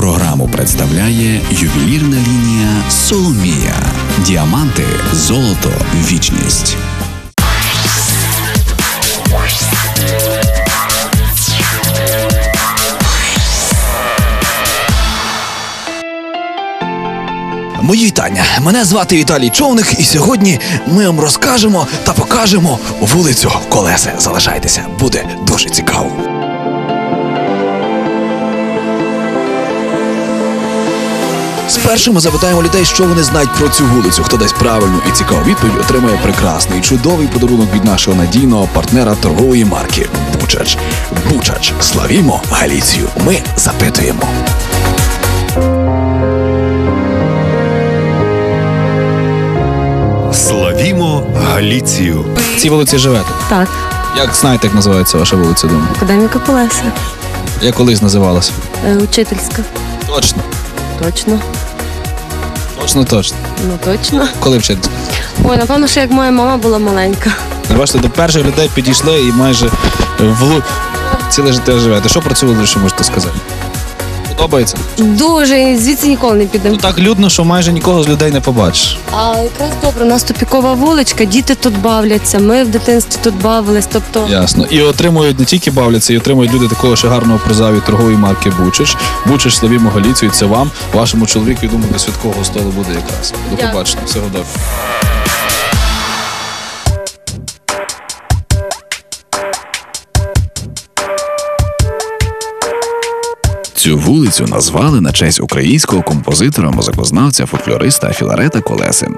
Програму представляє ювелірна лінія Соломія. Діаманти, золото, вічність. Мої вітання. Мене звати Віталій Човник, і сьогодні ми вам розкажемо та покажемо вулицю Колеси. Залишайтеся, буде дуже цікаво. Спершу ми запитаємо людей, що вони знають про цю вулицю. Хто дасть правильну і цікаву відповідь, отримає прекрасний чудовий подарунок від нашого надійного партнера торгової марки Бучач. Бучач. Славімо Галіцію. Ми запитуємо. Славімо Галіцію. В цій вулиці живете. Так, Як знаєте, як називається ваша вулиця дома? академіка Колеса. Як колись називалася? Е, Учительська. Точно. Точно. Точно, точно. Ну точно. Коли вчити? Ой, напевно, що як моя мама була маленька. Бачите, до перших людей підійшли і майже в лу- ціле життя живете. Що про цю вулицю можете сказати? Подобається? Дуже звідси ніколи не підемо. так людно, що майже нікого з людей не побачиш. А якраз добре, у нас тупікова вуличка, діти тут бавляться. Ми в дитинстві тут бавились. Тобто Ясно. І отримують не тільки бавляться, і отримують люди такого ще гарного приза від торгової марки Бучич. Бучич, славімо Галіцію. Це вам, вашому чоловіку, і думаю, до святкового столу буде якраз. До побачення. Всього доброго. Цю вулицю назвали на честь українського композитора, музикознавця, фольклориста Філарета Колеси.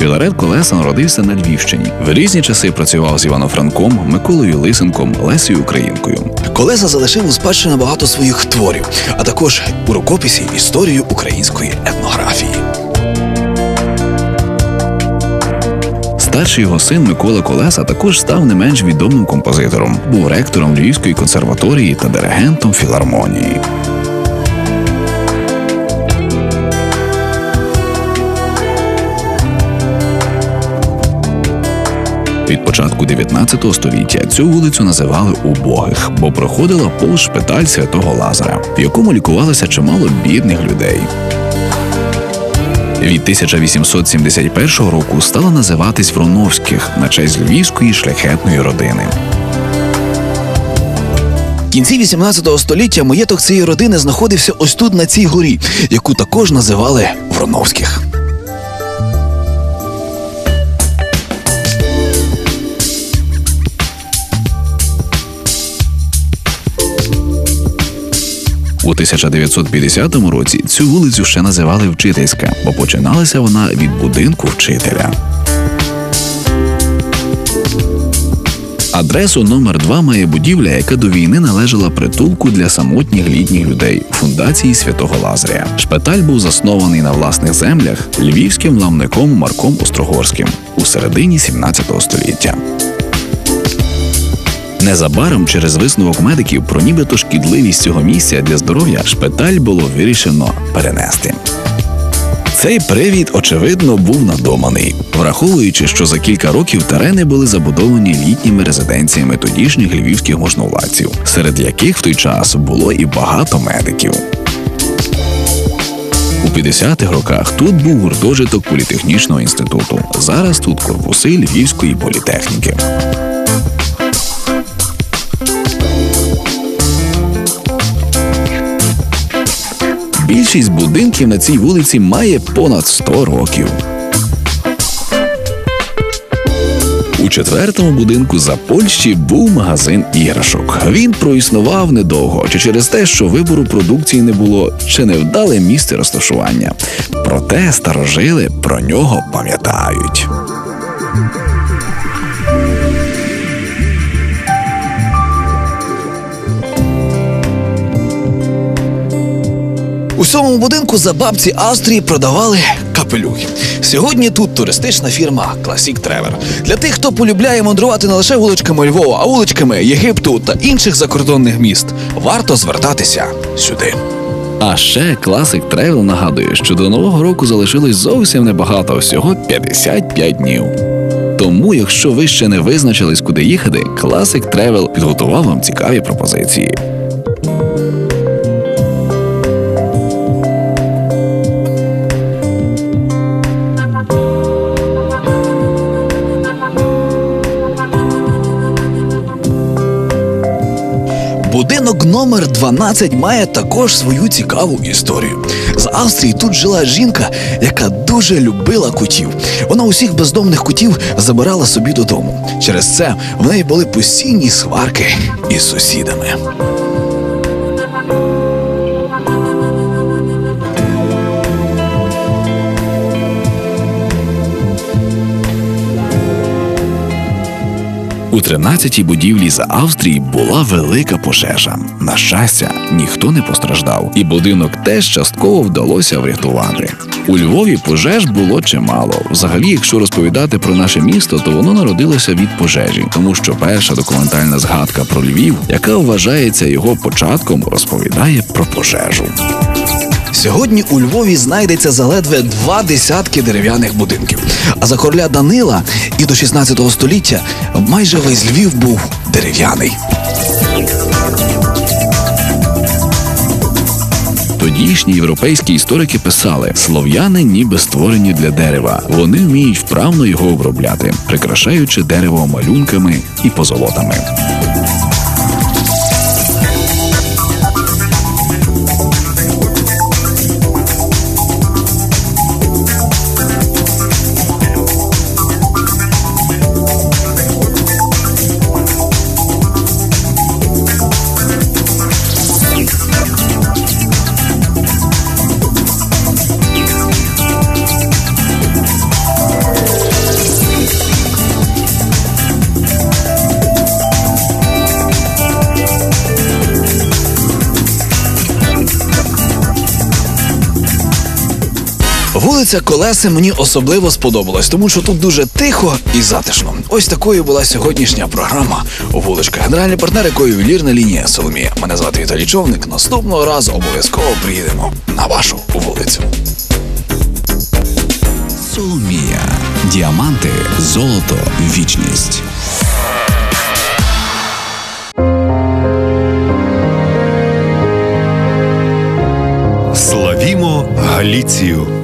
Філарет Колеса народився на Львівщині. В різні часи працював з Івано-Франком, Миколою Лисенком, Лесею Українкою. Колеса залишив у спадщину багато своїх творів, а також у рукописі історію української етнографії. Старший його син Микола Колеса також став не менш відомим композитором. Був ректором Львівської консерваторії та диригентом філармонії. Від початку 19 століття цю вулицю називали Убогих, бо проходила повз шпиталь святого Лазара, в якому лікувалося чимало бідних людей. Від 1871 року стала називатись Вроновських на честь львівської шляхетної родини. В кінці 18 століття маєток цієї родини знаходився ось тут на цій горі, яку також називали Вроновських. У 1950 році цю вулицю ще називали Вчительська, бо починалася вона від будинку вчителя. Адресу номер 2 має будівля, яка до війни належала притулку для самотніх літніх людей фундації святого Лазаря. Шпиталь був заснований на власних землях львівським ламником Марком Острогорським у середині 17 століття. Незабаром через висновок медиків про нібито шкідливість цього місця для здоров'я шпиталь було вирішено перенести. Цей привід, очевидно, був надуманий, враховуючи, що за кілька років терени були забудовані літніми резиденціями тодішніх львівських можновладців, серед яких в той час було і багато медиків. У 50-х роках тут був гуртожиток політехнічного інституту. Зараз тут корпуси Львівської політехніки. Більшість будинків на цій вулиці має понад 100 років. У четвертому будинку за Польщі був магазин іграшок. Він проіснував недовго, чи через те, що вибору продукції не було, чи невдале місце розташування. Проте старожили про нього пам'ятають. У цьому будинку за бабці Австрії продавали капелюхи. Сьогодні тут туристична фірма Classic Travel. Для тих, хто полюбляє мандрувати не лише вуличками Львова, а вуличками Єгипту та інших закордонних міст. Варто звертатися сюди. А ще Classic Travel нагадує, що до нового року залишилось зовсім небагато, всього 55 днів. Тому, якщо ви ще не визначились, куди їхати, Classic Travel підготував вам цікаві пропозиції. Номер 12 має також свою цікаву історію. З Австрії тут жила жінка, яка дуже любила котів. Вона усіх бездомних котів забирала собі додому. Через це в неї були постійні сварки із сусідами. У 13-й будівлі за Австрії була велика пожежа. На щастя, ніхто не постраждав, і будинок теж частково вдалося врятувати. У Львові пожеж було чимало. Взагалі, якщо розповідати про наше місто, то воно народилося від пожежі, тому що перша документальна згадка про Львів, яка вважається його початком, розповідає про пожежу. Сьогодні у Львові знайдеться заледве два десятки дерев'яних будинків. А за короля Данила і до 16 століття майже весь Львів був дерев'яний. Тодішні європейські історики писали: слов'яни ніби створені для дерева. Вони вміють вправно його обробляти, прикрашаючи дерево малюнками і позолотами. Вулиця Колеси мені особливо сподобалась, тому що тут дуже тихо і затишно. Ось такою була сьогоднішня програма Вуличка. Генеральний партнер якої ювелірна лінія Соломія. Мене звати Віталій Човник. Наступного разу обов'язково приїдемо на вашу вулицю. Соломія. Діаманти, золото, вічність. Славімо Галіцію!